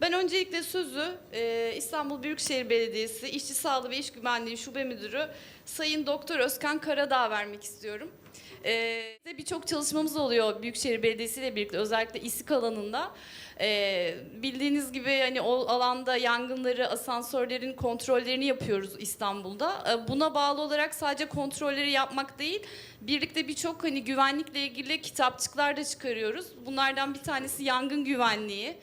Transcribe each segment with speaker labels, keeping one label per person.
Speaker 1: Ben öncelikle sözü e, İstanbul Büyükşehir Belediyesi İşçi Sağlığı ve İş Güvenliği Şube Müdürü Sayın Doktor Özkan Karadağ vermek istiyorum. E, de Birçok çalışmamız oluyor Büyükşehir Belediyesi ile birlikte özellikle İSİK alanında. E, bildiğiniz gibi hani o alanda yangınları, asansörlerin kontrollerini yapıyoruz İstanbul'da. E, buna bağlı olarak sadece kontrolleri yapmak değil, birlikte birçok hani güvenlikle ilgili kitapçıklar da çıkarıyoruz. Bunlardan bir tanesi yangın güvenliği.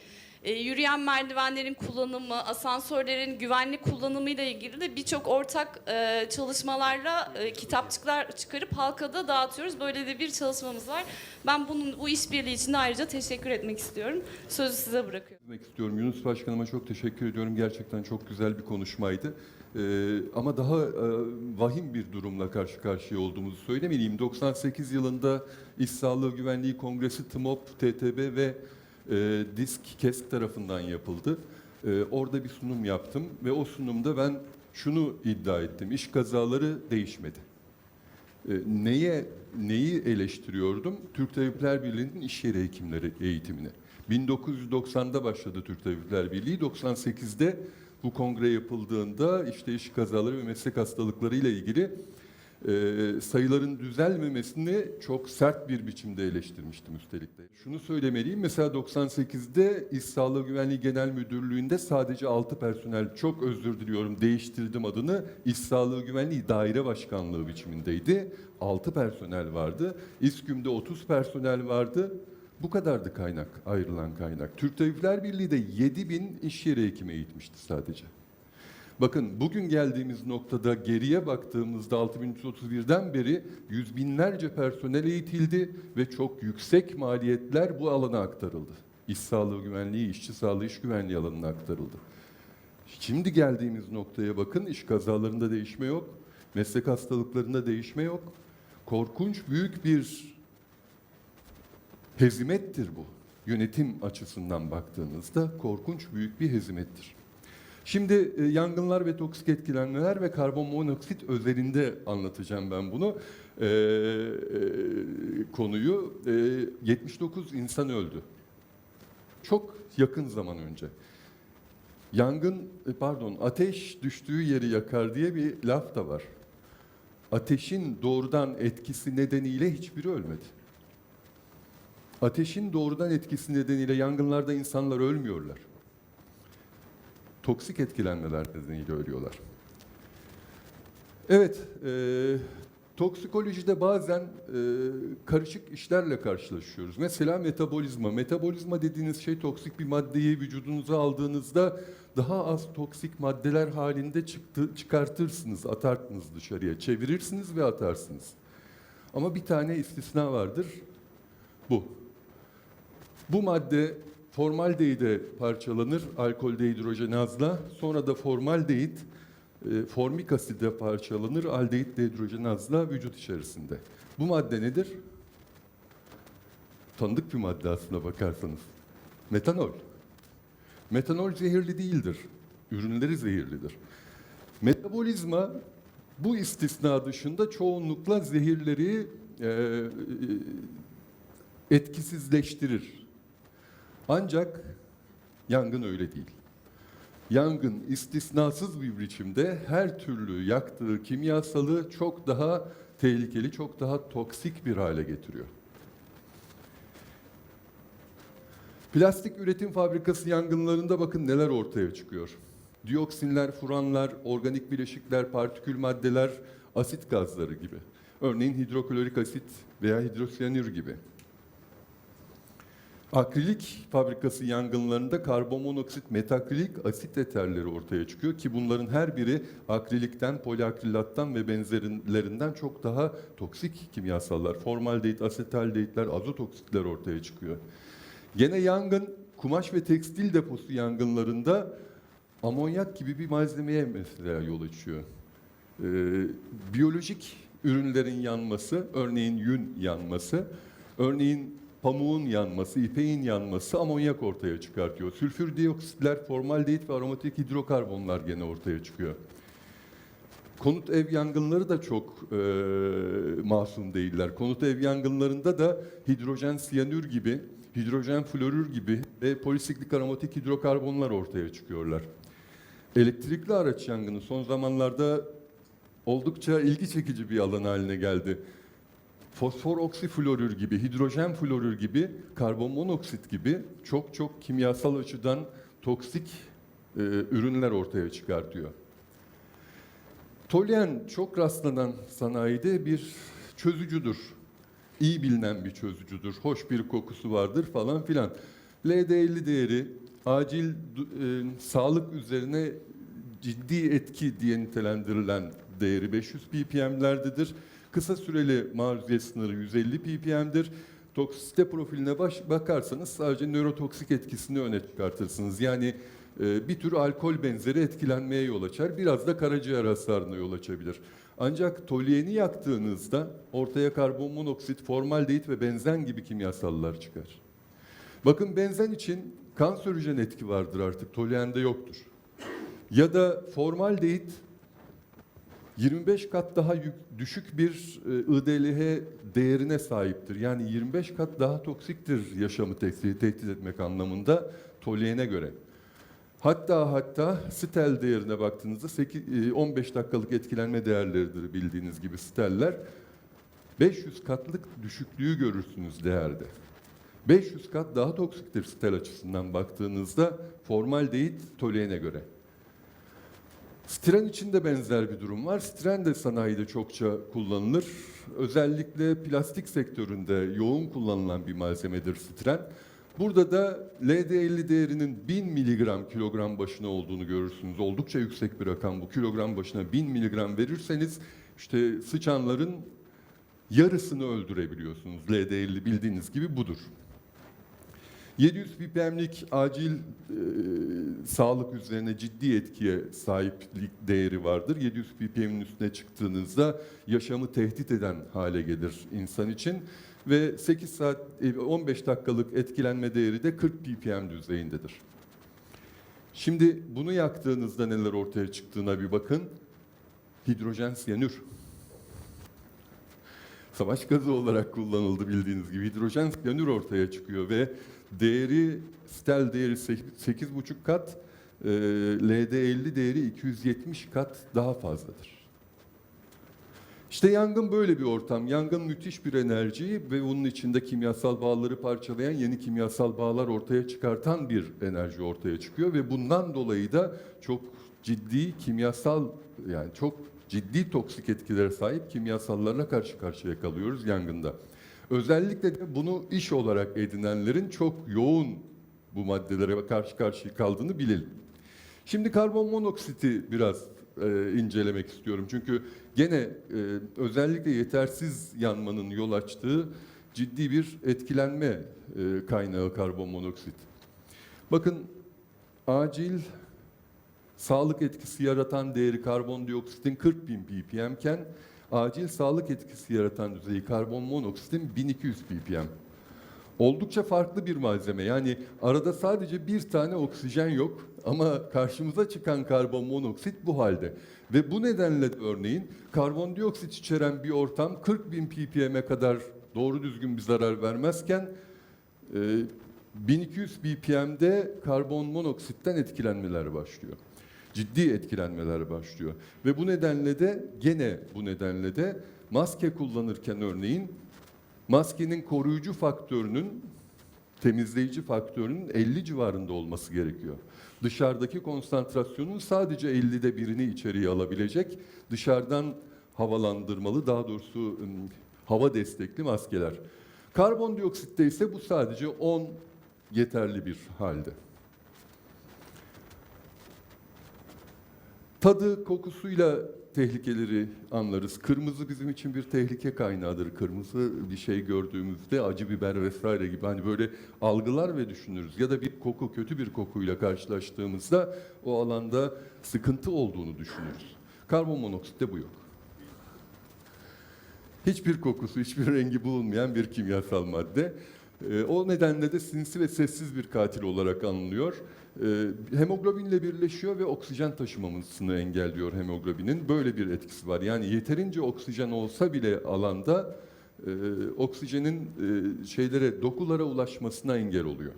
Speaker 1: E, yürüyen merdivenlerin kullanımı, asansörlerin güvenlik kullanımı ile ilgili de birçok ortak e, çalışmalarla e, kitapçıklar çıkarıp halka da dağıtıyoruz. Böyle de bir çalışmamız var. Ben bunun bu işbirliği için ayrıca teşekkür etmek istiyorum. Sözü size bırakıyorum.
Speaker 2: Demek istiyorum. Yunus Başkanıma çok teşekkür ediyorum. Gerçekten çok güzel bir konuşmaydı. Ee, ama daha e, vahim bir durumla karşı karşıya olduğumuzu söylemeliyim. 98 yılında İş Sağlığı Güvenliği Kongresi TMOP, TTB ve e, DISK, KESK tarafından yapıldı. E, orada bir sunum yaptım ve o sunumda ben şunu iddia ettim. İş kazaları değişmedi. E, neye neyi eleştiriyordum? Türk Tabipler Birliği'nin iş yeri hekimleri eğitimini. 1990'da başladı Türk Tabipler Birliği. 98'de bu kongre yapıldığında işte iş kazaları ve meslek hastalıkları ile ilgili e, sayıların düzelmemesini çok sert bir biçimde eleştirmiştim üstelik de. Şunu söylemeliyim mesela 98'de İş Sağlığı Güvenliği Genel Müdürlüğü'nde sadece 6 personel çok özür diliyorum değiştirdim adını İş Sağlığı Güvenliği Daire Başkanlığı biçimindeydi. 6 personel vardı. İSKÜM'de 30 personel vardı. Bu kadardı kaynak, ayrılan kaynak. Türk Tabipler Birliği de 7 bin iş yeri hekimi eğitmişti sadece. Bakın bugün geldiğimiz noktada geriye baktığımızda 6331'den beri yüz binlerce personel eğitildi ve çok yüksek maliyetler bu alana aktarıldı. İş sağlığı güvenliği, işçi sağlığı, iş güvenliği alanına aktarıldı. Şimdi geldiğimiz noktaya bakın iş kazalarında değişme yok, meslek hastalıklarında değişme yok. Korkunç büyük bir hezimettir bu. Yönetim açısından baktığınızda korkunç büyük bir hezimettir. Şimdi e, yangınlar ve toksik etkilenmeler ve karbon monoksit özelinde anlatacağım ben bunu. E, e, konuyu e, 79 insan öldü. Çok yakın zaman önce. Yangın, e, pardon, ateş düştüğü yeri yakar diye bir laf da var. Ateşin doğrudan etkisi nedeniyle hiçbiri ölmedi. Ateşin doğrudan etkisi nedeniyle yangınlarda insanlar ölmüyorlar toksik etkilenmeler nedeniyle ölüyorlar. Evet, e, toksikolojide bazen e, karışık işlerle karşılaşıyoruz. Mesela metabolizma. Metabolizma dediğiniz şey toksik bir maddeyi vücudunuza aldığınızda daha az toksik maddeler halinde çıktı, çıkartırsınız, atarsınız dışarıya, çevirirsiniz ve atarsınız. Ama bir tane istisna vardır, bu. Bu madde formaldehide parçalanır alkolde hidrojenazla. Sonra da formaldehit e, formik aside parçalanır aldehit dehidrojenazla vücut içerisinde. Bu madde nedir? Tanıdık bir madde aslına bakarsanız. Metanol. Metanol zehirli değildir. Ürünleri zehirlidir. Metabolizma bu istisna dışında çoğunlukla zehirleri e, e, etkisizleştirir. Ancak yangın öyle değil. Yangın istisnasız bir biçimde her türlü yaktığı kimyasalı çok daha tehlikeli, çok daha toksik bir hale getiriyor. Plastik üretim fabrikası yangınlarında bakın neler ortaya çıkıyor. Dioksinler, furanlar, organik bileşikler, partikül maddeler, asit gazları gibi. Örneğin hidroklorik asit veya hidrosiyanür gibi. Akrilik fabrikası yangınlarında karbon monoksit, metakrilik asit eterleri ortaya çıkıyor ki bunların her biri akrilikten, poliakrilattan ve benzerlerinden çok daha toksik kimyasallar. Formaldehit, asetaldehitler, azot oksitler ortaya çıkıyor. Gene yangın, kumaş ve tekstil deposu yangınlarında amonyak gibi bir malzemeye mesela yol açıyor. Ee, biyolojik ürünlerin yanması, örneğin yün yanması, örneğin pamuğun yanması, ipeğin yanması amonyak ortaya çıkartıyor. Sülfür dioksitler, formaldehit ve aromatik hidrokarbonlar gene ortaya çıkıyor. Konut ev yangınları da çok e, masum değiller. Konut ev yangınlarında da hidrojen siyanür gibi hidrojen florür gibi ve polisiklik aromatik hidrokarbonlar ortaya çıkıyorlar. Elektrikli araç yangını son zamanlarda oldukça ilgi çekici bir alan haline geldi. Fosfor oksiflorür gibi, hidrojen florür gibi, karbon monoksit gibi çok çok kimyasal açıdan toksik e, ürünler ortaya çıkartıyor. Toluen çok rastlanan sanayide bir çözücüdür. İyi bilinen bir çözücüdür. Hoş bir kokusu vardır falan filan. LD50 değeri acil e, sağlık üzerine ciddi etki diye nitelendirilen değeri 500 ppm'lerdedir. Kısa süreli maruziyet sınırı 150 ppm'dir. Toksite profiline baş, bakarsanız sadece nörotoksik etkisini öne çıkartırsınız. Yani e, bir tür alkol benzeri etkilenmeye yol açar. Biraz da karaciğer hasarına yol açabilir. Ancak tolueni yaktığınızda ortaya karbon monoksit, formaldehit ve benzen gibi kimyasallar çıkar. Bakın benzen için kanserojen etki vardır artık, toluende yoktur. Ya da formaldehit 25 kat daha yük- düşük bir e, IDLH değerine sahiptir. Yani 25 kat daha toksiktir yaşamı tehdit, tehdit etmek anlamında toluene göre. Hatta hatta stel değerine baktığınızda 8, e, 15 dakikalık etkilenme değerleridir bildiğiniz gibi steller. 500 katlık düşüklüğü görürsünüz değerde. 500 kat daha toksiktir stel açısından baktığınızda formaldehit toluene göre. Stren için de benzer bir durum var. Stren de sanayide çokça kullanılır. Özellikle plastik sektöründe yoğun kullanılan bir malzemedir stren. Burada da LD50 değerinin 1000 miligram kilogram başına olduğunu görürsünüz. Oldukça yüksek bir rakam bu. Kilogram başına 1000 miligram verirseniz işte sıçanların yarısını öldürebiliyorsunuz. LD50 bildiğiniz gibi budur. 700 ppm'lik acil e, sağlık üzerine ciddi etkiye sahiplik değeri vardır. 700 ppm'in üstüne çıktığınızda yaşamı tehdit eden hale gelir insan için ve 8 saat e, 15 dakikalık etkilenme değeri de 40 ppm düzeyindedir. Şimdi bunu yaktığınızda neler ortaya çıktığına bir bakın. Hidrojen siyanür. Savaş gazı olarak kullanıldı bildiğiniz gibi. Hidrojen siyanür ortaya çıkıyor ve değeri, stel değeri 8,5 kat, e, LD50 değeri 270 kat daha fazladır. İşte yangın böyle bir ortam. Yangın müthiş bir enerji ve bunun içinde kimyasal bağları parçalayan yeni kimyasal bağlar ortaya çıkartan bir enerji ortaya çıkıyor ve bundan dolayı da çok ciddi kimyasal yani çok ciddi toksik etkilere sahip kimyasallarla karşı karşıya kalıyoruz yangında. Özellikle de bunu iş olarak edinenlerin çok yoğun bu maddelere karşı karşıya kaldığını bilelim. Şimdi karbon monoksiti biraz e, incelemek istiyorum. Çünkü gene e, özellikle yetersiz yanmanın yol açtığı ciddi bir etkilenme e, kaynağı karbon monoksit. Bakın acil sağlık etkisi yaratan değeri karbondioksitin 40 bin ppm iken acil sağlık etkisi yaratan düzeyi karbon monoksitin 1200 ppm. Oldukça farklı bir malzeme. Yani arada sadece bir tane oksijen yok ama karşımıza çıkan karbon monoksit bu halde. Ve bu nedenle de örneğin karbondioksit içeren bir ortam 40 bin ppm'e kadar doğru düzgün bir zarar vermezken e, 1200 ppm'de karbon monoksitten etkilenmeler başlıyor. Ciddi etkilenmeler başlıyor. Ve bu nedenle de gene bu nedenle de maske kullanırken örneğin maskenin koruyucu faktörünün temizleyici faktörünün 50 civarında olması gerekiyor. Dışarıdaki konsantrasyonun sadece 50'de birini içeriye alabilecek dışarıdan havalandırmalı daha doğrusu hava destekli maskeler. Karbondioksitte ise bu sadece 10 yeterli bir halde. Tadı kokusuyla tehlikeleri anlarız. Kırmızı bizim için bir tehlike kaynağıdır. Kırmızı bir şey gördüğümüzde acı biber vesaire gibi hani böyle algılar ve düşünürüz. Ya da bir koku, kötü bir kokuyla karşılaştığımızda o alanda sıkıntı olduğunu düşünürüz. Karbon monoksitte bu yok. Hiçbir kokusu, hiçbir rengi bulunmayan bir kimyasal madde. Ee, o nedenle de sinsi ve sessiz bir katil olarak anılıyor. Ee, hemoglobinle birleşiyor ve oksijen taşımamasını engelliyor hemoglobinin. Böyle bir etkisi var. Yani yeterince oksijen olsa bile alanda e, oksijenin e, şeylere dokulara ulaşmasına engel oluyor.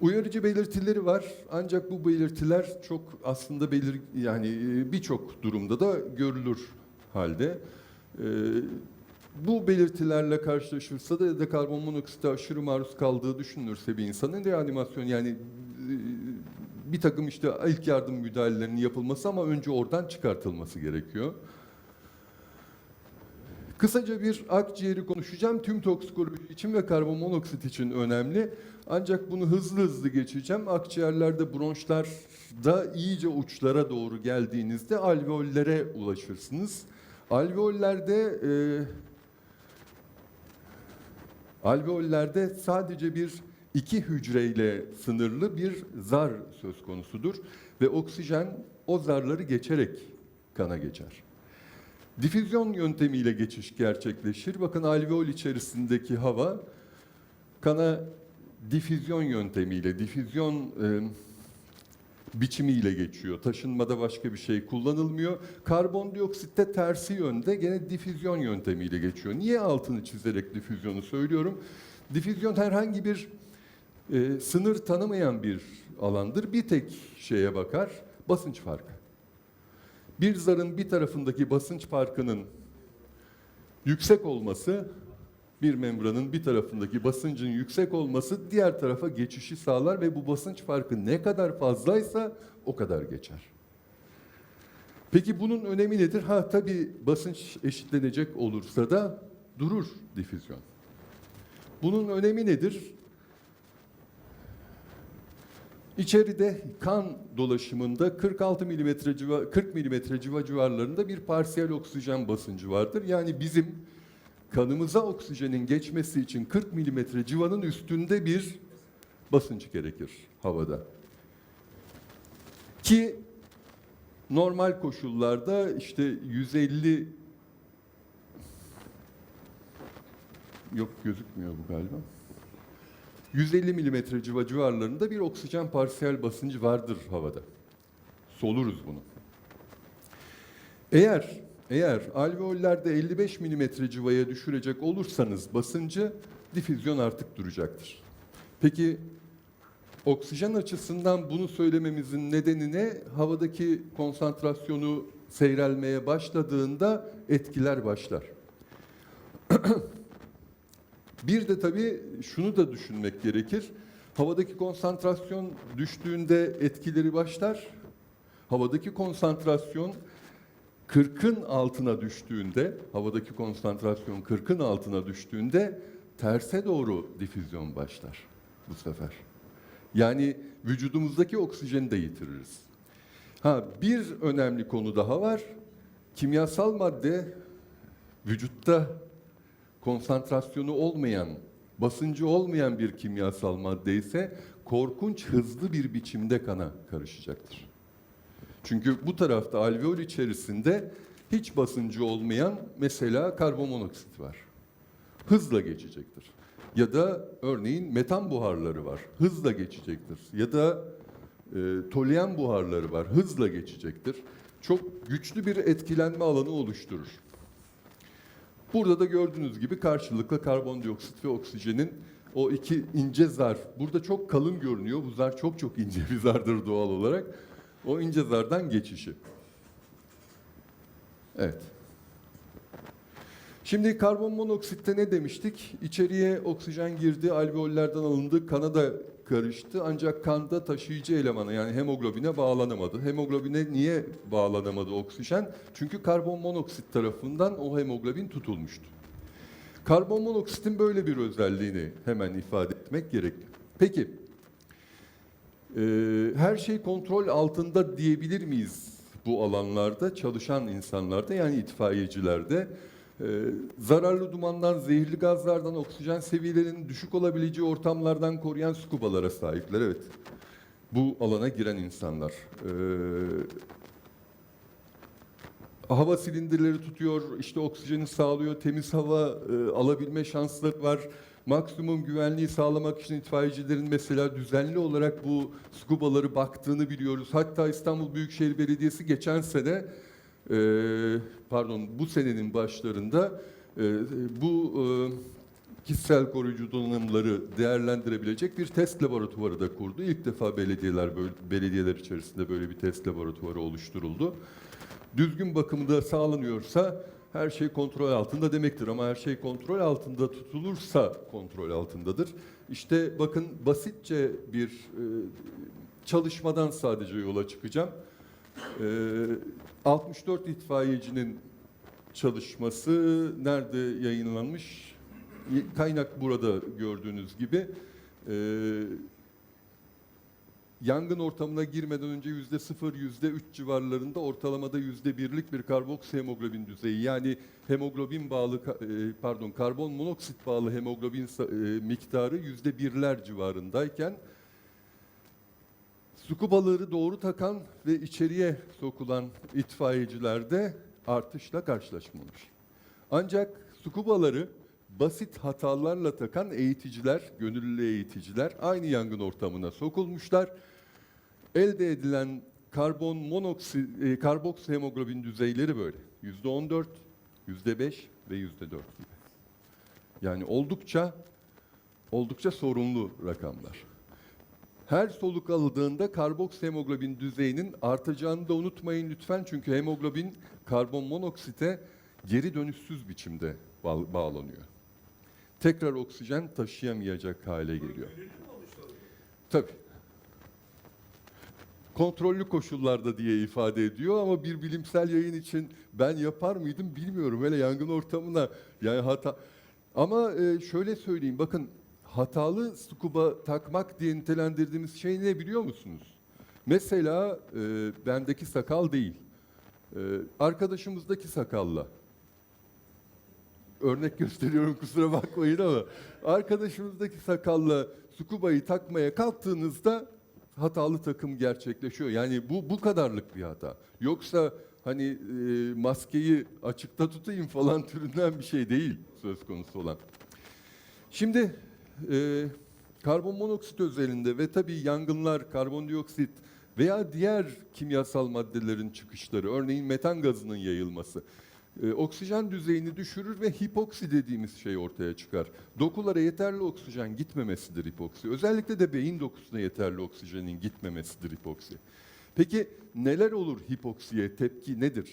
Speaker 2: Uyarıcı belirtileri var ancak bu belirtiler çok aslında belir yani e, birçok durumda da görülür halde. E, bu belirtilerle karşılaşırsa da ya da karbon monoksite aşırı maruz kaldığı düşünülürse bir insanın reanimasyon yani e, bir takım işte ilk yardım müdahalelerinin yapılması ama önce oradan çıkartılması gerekiyor. Kısaca bir akciğeri konuşacağım. Tüm toksikoloji için ve karbon monoksit için önemli. Ancak bunu hızlı hızlı geçeceğim. Akciğerlerde bronşlarda iyice uçlara doğru geldiğinizde alveollere ulaşırsınız. Alveollerde e, alveollerde sadece bir iki hücreyle sınırlı bir zar söz konusudur ve oksijen o zarları geçerek kana geçer. Difüzyon yöntemiyle geçiş gerçekleşir. Bakın alveol içerisindeki hava kana difüzyon yöntemiyle, difüzyon e, biçimiyle geçiyor. Taşınmada başka bir şey kullanılmıyor. Karbondioksitte tersi yönde gene difüzyon yöntemiyle geçiyor. Niye altını çizerek difüzyonu söylüyorum? Difüzyon herhangi bir e, sınır tanımayan bir alandır. Bir tek şeye bakar, basınç farkı. Bir zarın bir tarafındaki basınç farkının yüksek olması, bir membranın bir tarafındaki basıncın yüksek olması diğer tarafa geçişi sağlar ve bu basınç farkı ne kadar fazlaysa o kadar geçer. Peki bunun önemi nedir? Ha tabii basınç eşitlenecek olursa da durur difüzyon. Bunun önemi nedir? İçeride kan dolaşımında 46 milimetre civa, 40 milimetre civa civarlarında bir parsiyel oksijen basıncı vardır. Yani bizim kanımıza oksijenin geçmesi için 40 milimetre civanın üstünde bir basınç gerekir havada. Ki normal koşullarda işte 150 yok gözükmüyor bu galiba. 150 milimetre civa civarlarında bir oksijen parsiyel basıncı vardır havada. Soluruz bunu. Eğer eğer alveollerde 55 milimetre civaya düşürecek olursanız basıncı difüzyon artık duracaktır. Peki oksijen açısından bunu söylememizin nedeni ne? Havadaki konsantrasyonu seyrelmeye başladığında etkiler başlar. Bir de tabii şunu da düşünmek gerekir. Havadaki konsantrasyon düştüğünde etkileri başlar. Havadaki konsantrasyon 40'ın altına düştüğünde, havadaki konsantrasyon 40'ın altına düştüğünde terse doğru difüzyon başlar bu sefer. Yani vücudumuzdaki oksijeni de yitiririz. Ha bir önemli konu daha var. Kimyasal madde vücutta konsantrasyonu olmayan, basıncı olmayan bir kimyasal madde ise korkunç hızlı bir biçimde kana karışacaktır. Çünkü bu tarafta alveol içerisinde hiç basıncı olmayan mesela karbon monoksit var. Hızla geçecektir. Ya da örneğin metan buharları var. Hızla geçecektir. Ya da e, toluen buharları var. Hızla geçecektir. Çok güçlü bir etkilenme alanı oluşturur. Burada da gördüğünüz gibi karşılıklı karbondioksit ve oksijenin o iki ince zar, burada çok kalın görünüyor. Bu zar çok çok ince bir zardır doğal olarak. O ince zardan geçişi. Evet. Şimdi karbon monoksitte ne demiştik? İçeriye oksijen girdi, alveollerden alındı, kana da karıştı. Ancak kanda taşıyıcı elemana yani hemoglobine bağlanamadı. Hemoglobine niye bağlanamadı oksijen? Çünkü karbon monoksit tarafından o hemoglobin tutulmuştu. Karbon monoksitin böyle bir özelliğini hemen ifade etmek gerekli. Peki, e, her şey kontrol altında diyebilir miyiz bu alanlarda çalışan insanlarda yani itfaiyecilerde? Ee, zararlı dumandan, zehirli gazlardan, oksijen seviyelerinin düşük olabileceği ortamlardan koruyan skubalara sahipler. Evet, bu alana giren insanlar. Ee, hava silindirleri tutuyor, işte oksijeni sağlıyor, temiz hava e, alabilme şansları var. Maksimum güvenliği sağlamak için itfaiyecilerin mesela düzenli olarak bu skubaları baktığını biliyoruz. Hatta İstanbul Büyükşehir Belediyesi geçen sene e, pardon bu senenin başlarında e, bu e, kişisel koruyucu donanımları değerlendirebilecek bir test laboratuvarı da kurdu. İlk defa belediyeler belediyeler içerisinde böyle bir test laboratuvarı oluşturuldu. Düzgün bakımı da sağlanıyorsa her şey kontrol altında demektir ama her şey kontrol altında tutulursa kontrol altındadır. İşte bakın basitçe bir e, çalışmadan sadece yola çıkacağım. E, 64 itfaiyecinin çalışması nerede yayınlanmış? Kaynak burada gördüğünüz gibi. E, yangın ortamına girmeden önce yüzde sıfır, yüzde üç civarlarında ortalamada yüzde birlik bir karboks hemoglobin düzeyi yani hemoglobin bağlı e, pardon karbon monoksit bağlı hemoglobin e, miktarı yüzde birler civarındayken Scubaları doğru takan ve içeriye sokulan itfaiyecilerde artışla karşılaşmamış. Ancak scubaları basit hatalarla takan eğiticiler, gönüllü eğiticiler aynı yangın ortamına sokulmuşlar. Elde edilen karbon monoksit, e, karboks hemoglobin düzeyleri böyle. Yüzde 14, yüzde 5 ve yüzde 4 gibi. Yani oldukça oldukça sorunlu rakamlar. Her soluk alındığında karboks hemoglobin düzeyinin artacağını da unutmayın lütfen. Çünkü hemoglobin karbon monoksite geri dönüşsüz biçimde bağ- bağlanıyor. Tekrar oksijen taşıyamayacak hale geliyor. Tabii. Kontrollü koşullarda diye ifade ediyor ama bir bilimsel yayın için ben yapar mıydım bilmiyorum. Hele yangın ortamına yani hata ama e, şöyle söyleyeyim bakın hatalı scuba takmak diye nitelendirdiğimiz şey ne biliyor musunuz? Mesela e, bendeki sakal değil. E, arkadaşımızdaki sakalla. Örnek gösteriyorum kusura bakmayın ama arkadaşımızdaki sakalla scuba'yı takmaya kalktığınızda hatalı takım gerçekleşiyor. Yani bu bu kadarlık bir hata. Yoksa hani e, maskeyi açıkta tutayım falan türünden bir şey değil söz konusu olan. Şimdi e, karbon monoksit özelinde ve tabii yangınlar, karbondioksit veya diğer kimyasal maddelerin çıkışları, örneğin metan gazının yayılması, e, oksijen düzeyini düşürür ve hipoksi dediğimiz şey ortaya çıkar. Dokulara yeterli oksijen gitmemesidir hipoksi. Özellikle de beyin dokusuna yeterli oksijenin gitmemesidir hipoksi. Peki neler olur hipoksiye? Tepki nedir?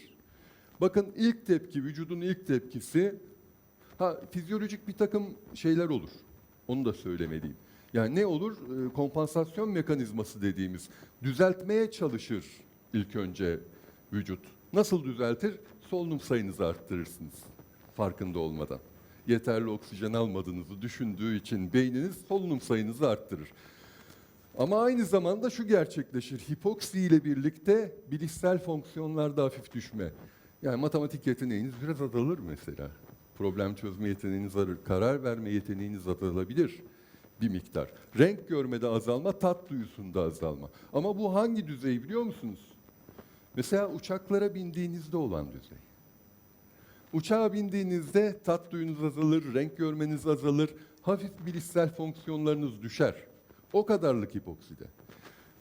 Speaker 2: Bakın ilk tepki, vücudun ilk tepkisi Ha fizyolojik bir takım şeyler olur. Onu da söylemeliyim. Yani ne olur? Ee, Kompansasyon mekanizması dediğimiz düzeltmeye çalışır ilk önce vücut. Nasıl düzeltir? Solunum sayınızı arttırırsınız farkında olmadan. Yeterli oksijen almadığınızı düşündüğü için beyniniz solunum sayınızı arttırır. Ama aynı zamanda şu gerçekleşir. Hipoksi ile birlikte bilişsel fonksiyonlarda hafif düşme. Yani matematik yeteneğiniz biraz azalır mesela. Problem çözme yeteneğiniz azalır. Karar verme yeteneğiniz azalabilir bir miktar. Renk görmede azalma, tat duyusunda azalma. Ama bu hangi düzey biliyor musunuz? Mesela uçaklara bindiğinizde olan düzey. Uçağa bindiğinizde tat duyunuz azalır, renk görmeniz azalır, hafif bilişsel fonksiyonlarınız düşer. O kadarlık hipokside.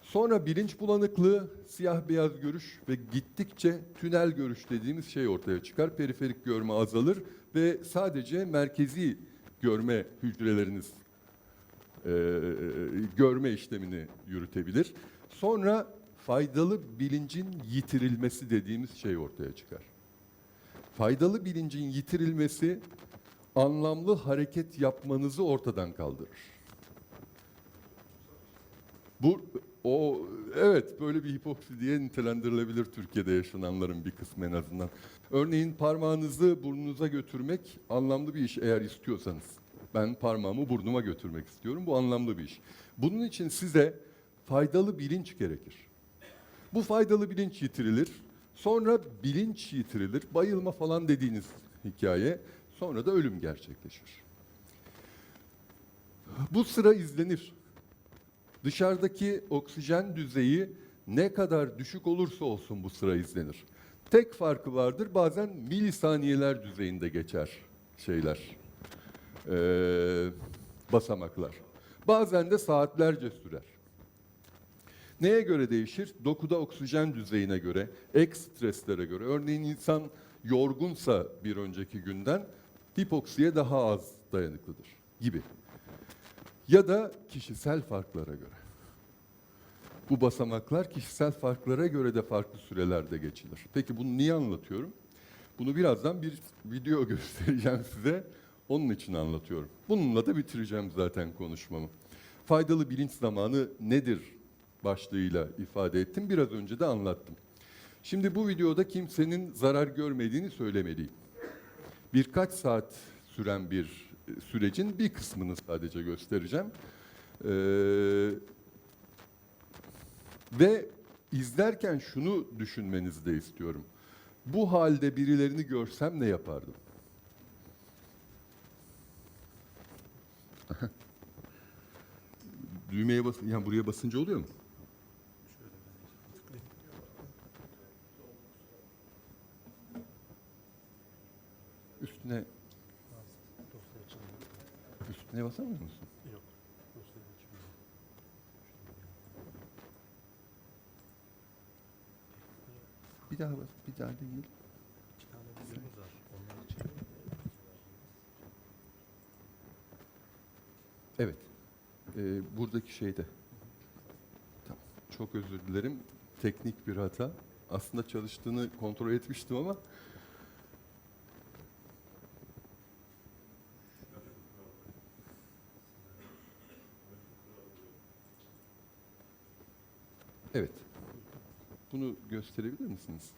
Speaker 2: Sonra bilinç bulanıklığı, siyah beyaz görüş ve gittikçe tünel görüş dediğimiz şey ortaya çıkar. Periferik görme azalır ve sadece merkezi görme hücreleriniz e, görme işlemini yürütebilir. Sonra faydalı bilincin yitirilmesi dediğimiz şey ortaya çıkar. Faydalı bilincin yitirilmesi anlamlı hareket yapmanızı ortadan kaldırır. Bu o evet böyle bir hipoksi diye nitelendirilebilir Türkiye'de yaşananların bir kısmı en azından. Örneğin parmağınızı burnunuza götürmek anlamlı bir iş eğer istiyorsanız. Ben parmağımı burnuma götürmek istiyorum. Bu anlamlı bir iş. Bunun için size faydalı bilinç gerekir. Bu faydalı bilinç yitirilir. Sonra bilinç yitirilir. Bayılma falan dediğiniz hikaye. Sonra da ölüm gerçekleşir. Bu sıra izlenir. Dışarıdaki oksijen düzeyi ne kadar düşük olursa olsun bu sıra izlenir. Tek farkı vardır bazen milisaniyeler düzeyinde geçer şeyler, ee, basamaklar. Bazen de saatlerce sürer. Neye göre değişir? Dokuda oksijen düzeyine göre, ek streslere göre. Örneğin insan yorgunsa bir önceki günden hipoksiye daha az dayanıklıdır gibi. Ya da kişisel farklara göre. Bu basamaklar kişisel farklara göre de farklı sürelerde geçilir. Peki bunu niye anlatıyorum? Bunu birazdan bir video göstereceğim size. Onun için anlatıyorum. Bununla da bitireceğim zaten konuşmamı. Faydalı bilinç zamanı nedir başlığıyla ifade ettim. Biraz önce de anlattım. Şimdi bu videoda kimsenin zarar görmediğini söylemeliyim. Birkaç saat süren bir e, sürecin bir kısmını sadece göstereceğim. Ee, ve izlerken şunu düşünmenizi de istiyorum. Bu halde birilerini görsem ne yapardım? Düğmeye bas, yani buraya basınca oluyor mu? Üstüne basamıyor musun?
Speaker 3: Yok.
Speaker 2: Bir daha bas, bir daha değil.
Speaker 3: İki tane videomuz var. Onlar için.
Speaker 2: Evet. Ee, buradaki şeyde. Tamam. Çok özür dilerim. Teknik bir hata. Aslında çalıştığını kontrol etmiştim ama Evet. Bunu gösterebilir misiniz?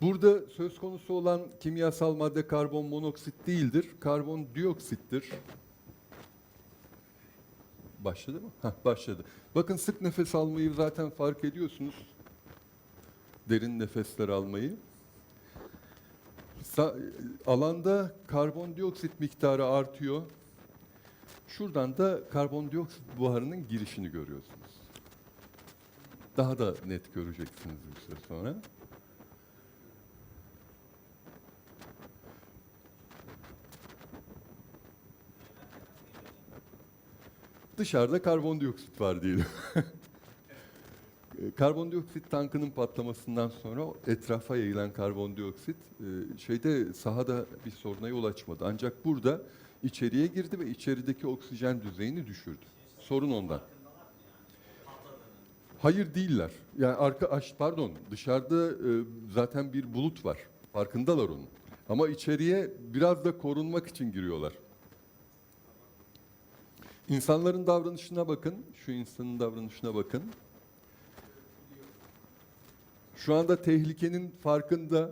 Speaker 2: Burada söz konusu olan kimyasal madde karbon monoksit değildir, karbon dioksittir. Başladı mı? Hah, başladı. Bakın sık nefes almayı zaten fark ediyorsunuz. Derin nefesler almayı. Alanda karbondioksit miktarı artıyor. Şuradan da karbondioksit buharının girişini görüyorsunuz. Daha da net göreceksiniz bir süre sonra. Dışarıda karbondioksit var diyelim. Karbondioksit tankının patlamasından sonra etrafa yayılan karbondioksit e, şeyde sahada bir soruna yol açmadı. Ancak burada içeriye girdi ve içerideki oksijen düzeyini düşürdü. Sorun ondan. Hayır değiller. Yani arka pardon dışarıda e, zaten bir bulut var. Farkındalar onun. Ama içeriye biraz da korunmak için giriyorlar. İnsanların davranışına bakın. Şu insanın davranışına bakın. Şu anda tehlikenin farkında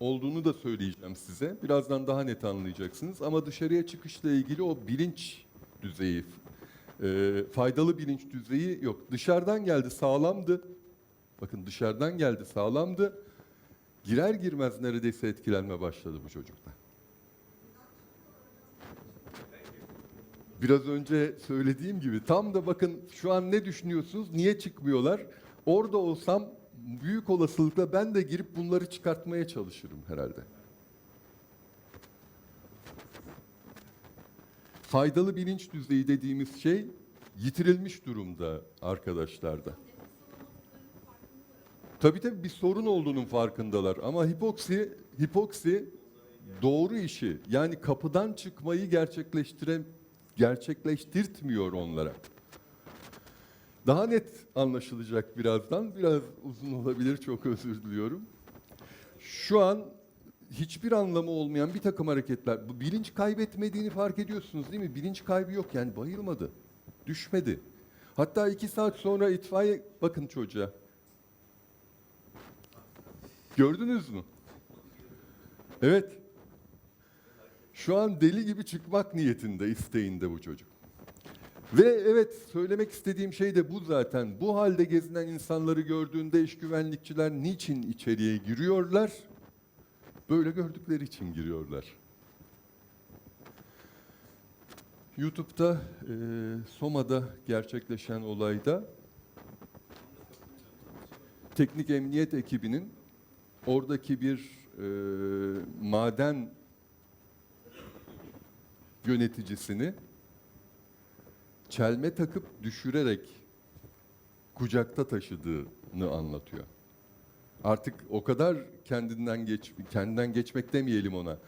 Speaker 2: olduğunu da söyleyeceğim size. Birazdan daha net anlayacaksınız. Ama dışarıya çıkışla ilgili o bilinç düzeyi, e, faydalı bilinç düzeyi yok. Dışarıdan geldi sağlamdı. Bakın dışarıdan geldi sağlamdı. Girer girmez neredeyse etkilenme başladı bu çocukta. Biraz önce söylediğim gibi tam da bakın şu an ne düşünüyorsunuz? Niye çıkmıyorlar? Orada olsam büyük olasılıkla ben de girip bunları çıkartmaya çalışırım herhalde. Faydalı bilinç düzeyi dediğimiz şey yitirilmiş durumda arkadaşlarda. Tabii tabii bir sorun olduğunun farkındalar ama hipoksi hipoksi doğru işi yani kapıdan çıkmayı gerçekleştire gerçekleştirtmiyor onlara. Daha net anlaşılacak birazdan. Biraz uzun olabilir, çok özür diliyorum. Şu an hiçbir anlamı olmayan bir takım hareketler. Bu bilinç kaybetmediğini fark ediyorsunuz değil mi? Bilinç kaybı yok yani bayılmadı, düşmedi. Hatta iki saat sonra itfaiye bakın çocuğa. Gördünüz mü? Evet. Şu an deli gibi çıkmak niyetinde, isteğinde bu çocuk. Ve evet söylemek istediğim şey de bu zaten. Bu halde gezinen insanları gördüğünde iş güvenlikçiler niçin içeriye giriyorlar? Böyle gördükleri için giriyorlar. YouTube'da e, Soma'da gerçekleşen olayda teknik emniyet ekibinin oradaki bir e, maden yöneticisini çelme takıp düşürerek kucakta taşıdığını anlatıyor. Artık o kadar kendinden geç kendinden geçmek demeyelim ona.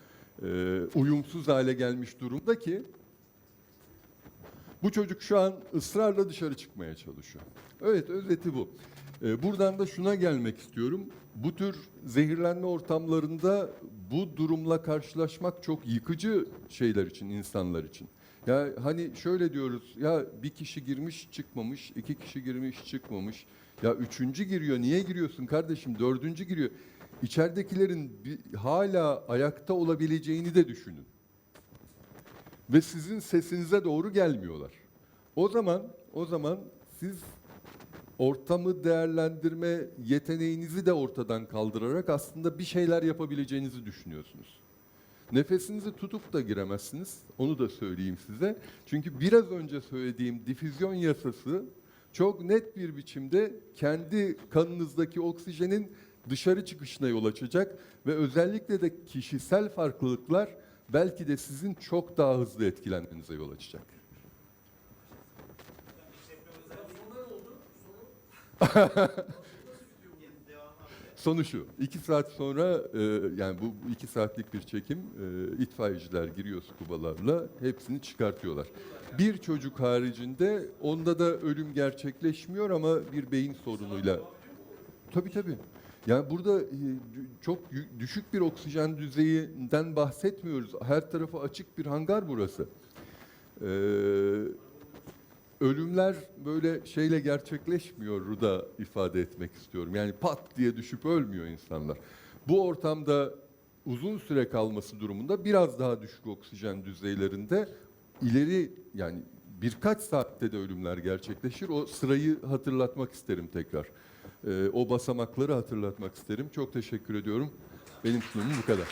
Speaker 2: e, uyumsuz hale gelmiş durumda ki bu çocuk şu an ısrarla dışarı çıkmaya çalışıyor. Evet özeti bu. Ee, buradan da şuna gelmek istiyorum. Bu tür zehirlenme ortamlarında bu durumla karşılaşmak çok yıkıcı şeyler için, insanlar için. Ya hani şöyle diyoruz, ya bir kişi girmiş çıkmamış, iki kişi girmiş çıkmamış. Ya üçüncü giriyor, niye giriyorsun kardeşim? Dördüncü giriyor. İçeridekilerin bir, hala ayakta olabileceğini de düşünün ve sizin sesinize doğru gelmiyorlar. O zaman o zaman siz ortamı değerlendirme yeteneğinizi de ortadan kaldırarak aslında bir şeyler yapabileceğinizi düşünüyorsunuz. Nefesinizi tutup da giremezsiniz. Onu da söyleyeyim size. Çünkü biraz önce söylediğim difüzyon yasası çok net bir biçimde kendi kanınızdaki oksijenin dışarı çıkışına yol açacak ve özellikle de kişisel farklılıklar belki de sizin çok daha hızlı etkilenmenize yol açacak. Sonu şu, iki saat sonra e, yani bu iki saatlik bir çekim e, itfaiyeciler giriyor skubalarla hepsini çıkartıyorlar. Bir çocuk haricinde onda da ölüm gerçekleşmiyor ama bir beyin sorunuyla. Tabii tabii. Yani burada e, çok düşük bir oksijen düzeyinden bahsetmiyoruz. Her tarafı açık bir hangar burası. Ee, ölümler böyle şeyle gerçekleşmiyor da ifade etmek istiyorum. Yani pat diye düşüp ölmüyor insanlar. Bu ortamda uzun süre kalması durumunda biraz daha düşük oksijen düzeylerinde ileri yani birkaç saatte de ölümler gerçekleşir. O sırayı hatırlatmak isterim tekrar. Ee, o basamakları hatırlatmak isterim. Çok teşekkür ediyorum. Benim sunumum bu kadar.